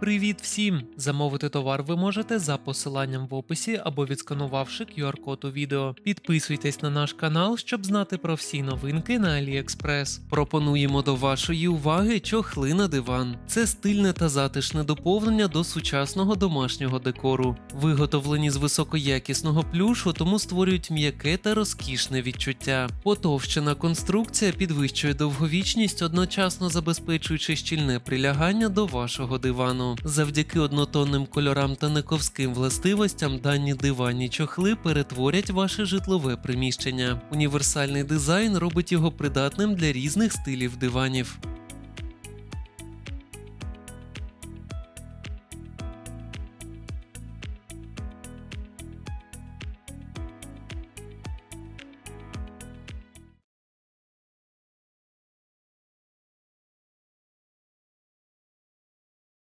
Привіт всім! Замовити товар ви можете за посиланням в описі або відсканувавши QR-код у відео. Підписуйтесь на наш канал, щоб знати про всі новинки на AliExpress. Пропонуємо до вашої уваги чохли на диван. Це стильне та затишне доповнення до сучасного домашнього декору. Виготовлені з високоякісного плюшу, тому створюють м'яке та розкішне відчуття. Потовщена конструкція підвищує довговічність, одночасно забезпечуючи щільне прилягання до вашого дивану. Завдяки однотонним кольорам та нековським властивостям дані диванні чохли перетворять ваше житлове приміщення. Універсальний дизайн робить його придатним для різних стилів диванів.